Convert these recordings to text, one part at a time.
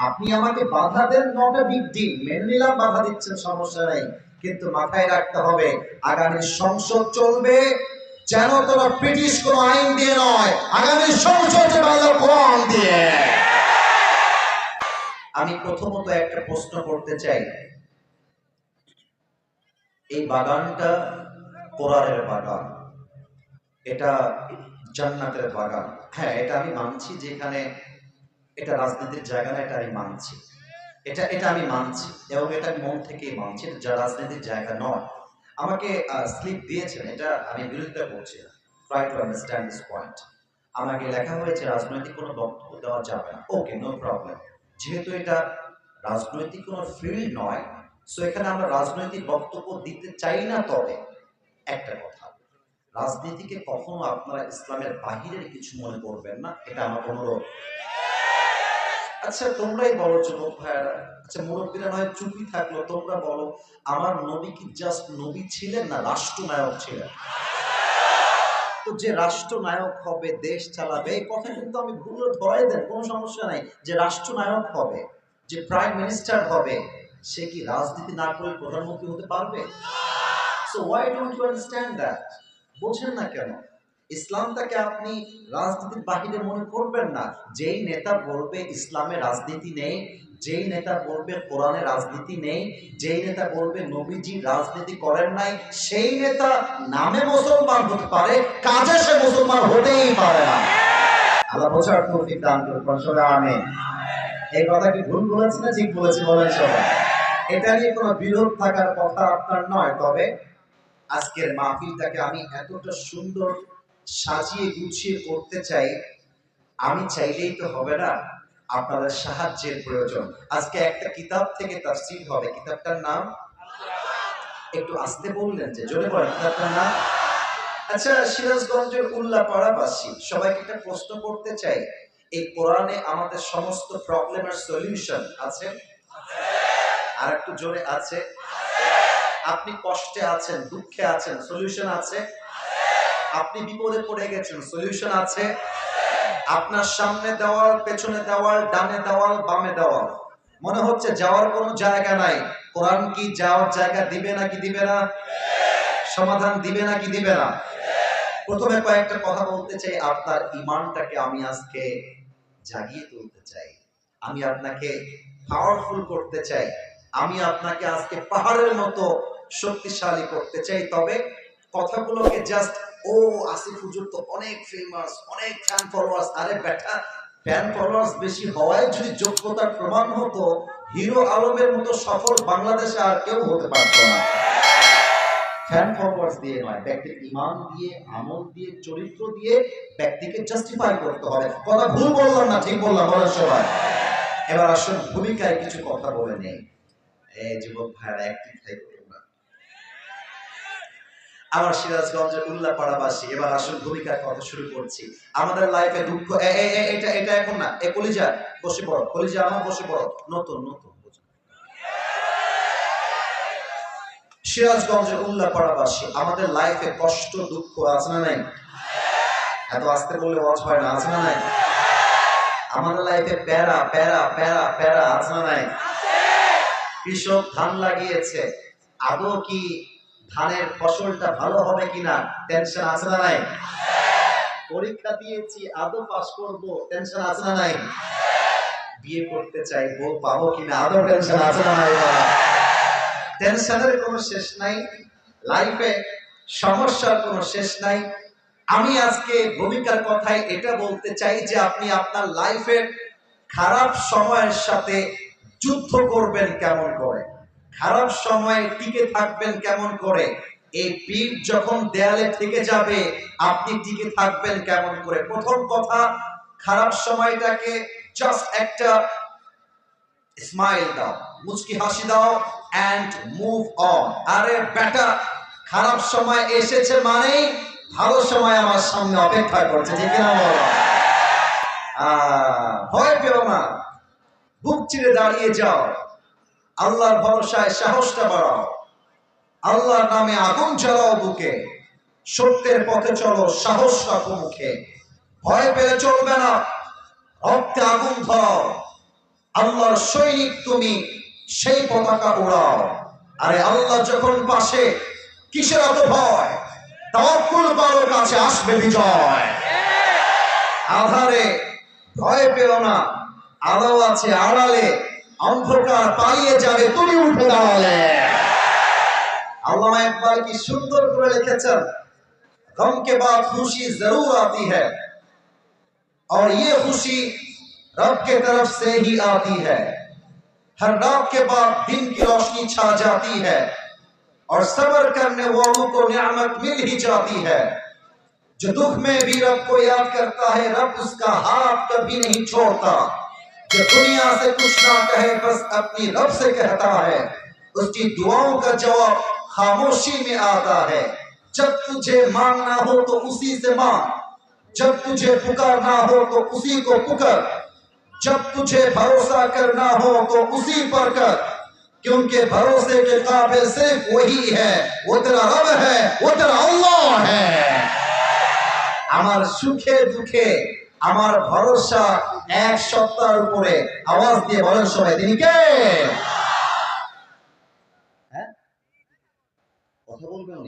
আপনি আমাকে বাধা দেন নট এ বিগ ডিল মেনে নিলাম বাধা দিচ্ছেন, সমস্যা নেই। কিন্তু মাথায় রাখতে হবে, আগামী সংসদ চলবে যেন তোরা ব্রিটিশ কোন আইন দিয়ে নয়, আগামী সংসদ চলবে কোরআন দিয়ে। আমি প্রথমত একটা প্রশ্ন করতে চাই। এই বাগানটা কোরআনের বাগান। এটা জান্নাতের বাগান। হ্যাঁ এটা আমি মানছি যে এখানে এটা রাজনীতির জায়গা না, এটা আমি মানছি। এটা এটা আমি মানছি এবং এটা মন থেকেই মানছি যা রাজনীতির জায়গা নয়। আমাকে স্লিপ দিয়েছেন, এটা আমি বিরোধিতা করছি না। Try to understand this point আমাকে লেখা হয়েছে, রাজনৈতিক কোনো বক্তব্য দেওয়া যাবে না। ওকে নো প্রবলেম যেহেতু এটা রাজনৈতিক কোনো ফিল্ড নয় সো এখানে আমরা রাজনৈতিক বক্তব্য দিতে চাই না, তবে একটা কথা। রাজনীতিকে কখনো আপনারা ইসলামের বাহিরের কিছু মনে করবেন না, এটা আমার অনুরোধ। আচ্ছা তোমরাই বলো যুবক ভাইয়ারা। আচ্ছা মুরব্বীরা নয়, চুপি থাকল, তোমরা বলো, আমার নবী কি জাস্ট নবী ছিলেন না রাষ্ট্রনায়ক ছিলেন? তো যে রাষ্ট্রনায়ক হবে, দেশ চালাবে, এই কথা কিন্তু আমি ভুলে ধরাই দেন, কোনো সমস্যা নাই। যে রাষ্ট্রনায়ক হবে, যে প্রাইম মিনিস্টার হবে, সে কি রাজনীতি না করে প্রধানমন্ত্রী হতে পারবে? So why don't you understand that বোঝেন না কেন? ইসলামটাকে আপনি রাজনীতির বাহিরে মনে করবেন না। যেই নেতা বলবে ইসলামে রাজনীতি নেই, যেই নেতা বলবে কোরআনে রাজনীতি নেই, যেই নেতা বলবে নবীজি রাজনীতি করেন নাই, সেই নেতা নামে মুসলমান হতে পারে, কাজে সে মুসলমান হতেই পারে না। আল্লাহ বোঝার তৌফিক দান করুন সবাই এই কথা কি ভুল বলেছি না ঠিক বলেছি বলেন সবাই? এটা নিয়ে কোনো বিরোধ থাকার কথা আপনার নয়, তবে আজকের মাহফিলটাকে আমি এতটা সুন্দর সাজিয়ে গুছিয়ে করতে চাই, আমি চাইলেই তো হবে না আপনাদের সাহায্যের প্রয়োজন। আজকে একটা কিতাব থেকে তাফসীর হবে, কিতাবটার নাম? একটু আসতে বললেন যে, জোরে বলেন, কিতাবটার নাম? আচ্ছা সিরাজগঞ্জের উল্লাপাড়াবাসী সবাইকে একটা প্রশ্ন করতে চাই। এই কোরআনে আমাদের সমস্ত প্রবলেমের সলিউশন আছে? আর একটু জোরে আছে? আপনি কষ্টে আছেন, দুঃখে আছেন, সলিউশন আছে? আপনি বিপদে পড়ে গেছেন সলিউশন আছে? আপনার সামনে দেওয়াল, পেছনে দেওয়াল, ডানে দেওয়াল, বামে দেওয়াল। মনে হচ্ছে যাওয়ার কোনো জায়গা নাই। কোরআন কি যাওয়ার জায়গা দিবে নাকি দিবে না? সমাধান দিবে নাকি দিবে না? প্রথমে কয়েকটা কথা বলতে চাই, আপনার ইমানটাকে আমি আজকে জাগিয়ে তুলতে চাই। আমি আপনাকে পাওয়ারফুল করতে চাই। আমি আপনাকে আজকে পাহাড়ের মতো শক্তিশালী করতে চাই। তবে কথাগুলোকে জাস্ট ও, আসিফ হুজুর তো অনেক ফেমাস অনেক ফ্যান ফলোয়ার্স আরে ব্যাটা ফ্যান ফলোয়ার্স বেশি হওয়ায় যদি যোগ্যতার প্রমাণ হতো, হিরো আলমের মতো সফল বাংলাদেশে আর কেউ হতে পারতো না। ফ্যান ফলোয়ার্স দিয়ে নয়, ব্যক্তির ইমান দিয়ে, আমল দিয়ে, চরিত্র দিয়ে ব্যক্তিকে জাস্টিফাই করতে হবে। কথা ভুল বললাম না, ঠিক বললাম বলার সবাই। এবার আসুন, ভূমিকায় কিছু কথা বলে নেই। এই যুবক ভাইরা অ্যাক্টিভ থাকবে আমার সিরাজগঞ্জের উল্লাপাড়াবাসী, এবার আসল ভূমিকার কথা শুরু করছি। আমাদের লাইফে দুঃখ এটা এটা এখন না, এ কলিজা, বসে পড়ো, কলিজা আমার বসে পড়ো, নতুন নতুন। সিরাজগঞ্জের উল্লাপাড়াবাসী, আমাদের লাইফে কষ্ট, দুঃখ, আছে না নাই? এত আসতে বললে ওয়াজ হয় না, আছে না নাই? আমাদের লাইফে প্যারা প্যারা প্যারা প্যারা, আছে না নাই? কৃষক ধান লাগিয়েছে, আদৌ কি ধানের ফসলটা ভালো হবে কিনা টেনশন আছে না নাই? পরীক্ষা দিয়েছি, আদৌ পাস করব টেনশন আছে না নাই? বিয়ে করতে চাই বউ পাবো কিনা, আদৌ টেনশন আছে না নাই? টেনশনের কোনো শেষ নাই লাইফে সমস্যার কোনো শেষ নাই। আমি আজকে ভূমিকার কথায় এটা বলতে চাই যে আপনি আপনার লাইফের খারাপ সময়ের সাথে যুদ্ধ করবেন কেমন করে? খারাপ সময়ে টিকে থাকবেন কেমন করে? এই পিঠ যখন দেয়ালে থেকে যাবে, আপনি টিকে থাকবেন কেমন করে? প্রথম কথা, খারাপ সময়টাকে জাস্ট একটা স্মাইল দাও, মুচকি হাসি দাও অ্যান্ড মুভ অন আরে বেটা খারাপ সময় এসেছে মানেই ভালো সময় আমার সামনে অপেক্ষা করছে, ঠিক না ভয় পেও না। বুক চিরে দাঁড়িয়ে যাও। আল্লাহর ভরসায় সাহসটা বাড়াও। আল্লাহর নামে আগুন জ্বালাও বুকে। সত্যের পথে চলো সাহস রাখো মুখে ভয় পেলে চলবে না। রক্তে আগুন ধরাও। আল্লাহর সৈনিক তুমি, সেই পতাকা উড়াও। আরে আল্লাহ যখন পাশে, কিসের এত ভয়? তাওয়াক্কুল করো কাছে আসবে বিজয়। আধারে ভয় পেও না। আলো আছে আড়ালে। অন্ধকার পালিয়ে যাবে، তুমি উঠে দাঁড়ালে। علامہ اقبال کی شندر پر لکھے چل غم کے بعد خوشی ضرور آتی ہے اور یہ خوشی رب کے طرف سے ہی آتی ہے ہر رات کے بعد دن کی روشنی چھا جاتی ہے اور صبر کرنے والوں کو نعمت مل ہی جاتی ہے جو دکھ میں بھی رب کو یاد کرتا ہے، رب اس کا ہاتھ کبھی نہیں چھوڑتا۔ جو دنیا سے کچھ نہ کہے، بس اپنی رب سے کہتا ہے۔ اس کی دعاؤں کا جواب خاموشی میں آتا ہے۔ جب تجھے مانگنا ہو تو اسی سے مانگ۔ جب تجھے پکارنا ہو تو اسی کو پکر۔ جب تجھے بھروسہ کرنا ہو تو اسی پر کر۔ کیونکہ بھروسے کے قابل صرف وہی ہے۔ وہ تیرا رب ہے، وہ تیرا اللہ ہے۔ আমার সুখে دکھے আমার بھروسہ এক সপ্তাহের উপরে আওয়াজ দিয়ে বলেন সবাই, তিনি কে? হ্যাঁ? কথা বলবেন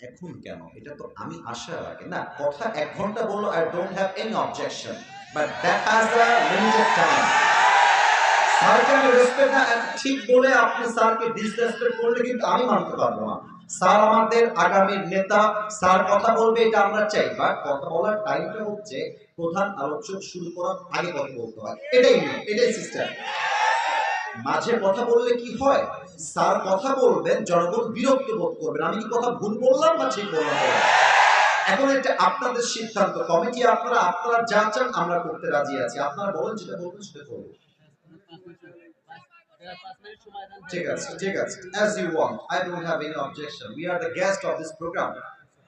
এখন কেন? এটা তো আমি আসার আগে না, কথা এক ঘণ্টা বলল I don't have any objection but that has a limited time স্যারকে আমি রেসপেক্ট না ঠিক বলে আপনি স্যারকে ডিসরেসপেক্ট করলে কিন্তু আমি মানতে পারব না। স্যার আমাদের আগামীর নেতা, স্যার কথা বলবে, এটা আমরা চাই। বাট কথা বলার টাইমটা হচ্ছে প্রধান আলোচক শুরু করার, আগে কথা বলতে হয়। এটাই নিয়ম, এটাই সিস্টেম মাঝে কথা বললে কি হয়? স্যার কথা বলবেন, জনগণ বিরক্ত বোধ করবেন। আমি কি কথা ভুল বললাম না ঠিক বললাম? এখন এটা আপনাদের সিদ্ধান্ত। কমিটি আপনারা আপনারা যা চান আমরা করতে রাজি আছি। আপনারা বলেন যেটা বলবেন সেটা করব ঠিক আছে ঠিক আছে। As you want i don't have any objection. We are the guest of this program.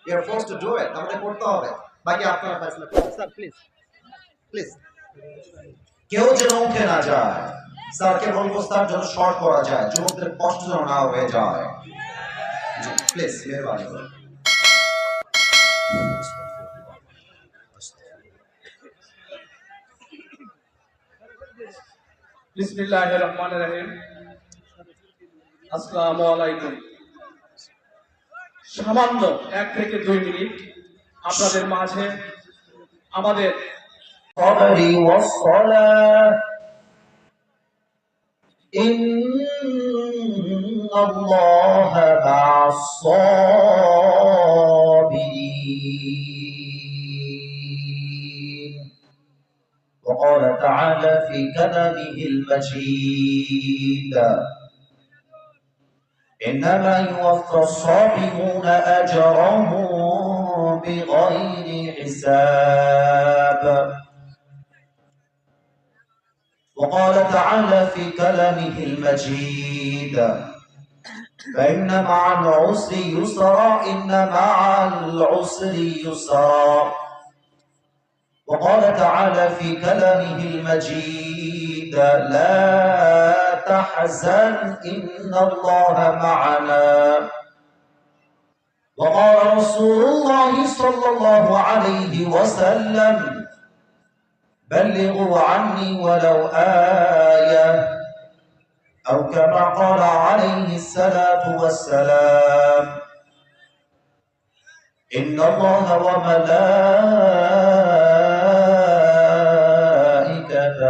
We are forced to do it. আমাদের করতে হবে। বাকি আপনারা ফয়সালা করুন। স্যার প্লিজ প্লিজ কেউ যেন উঠে না যায়। স্যারকে বলব স্যার যেন শর্ট করা যায়। যুবকদের কষ্ট যেন না হয়ে যায়। প্লিজ মেহরবানি করুন বিসমিল্লাহ রহমান রহিম আসসালামু আলাইকুম সামান্য এক থেকে দুই মিনিট আপনাদের মাঝে আমাদের الصبر والصلاة إن الله مع الصابرين وقال تعالى في كلامه المجيد. إنما يوفى الصابرون أجرهم بغير حساب. وقال تعالى في كلامه المجيد فإن مع العسر يسرا إن مع العسر يسرا. وقال تعالى في كلامه المجيد لا تحزن إن الله معنا. وقال رسول الله صلى الله عليه وسلم بلغوا عني ولو آية أو كما قال عليه الصلاة والسلام إن الله وملائكته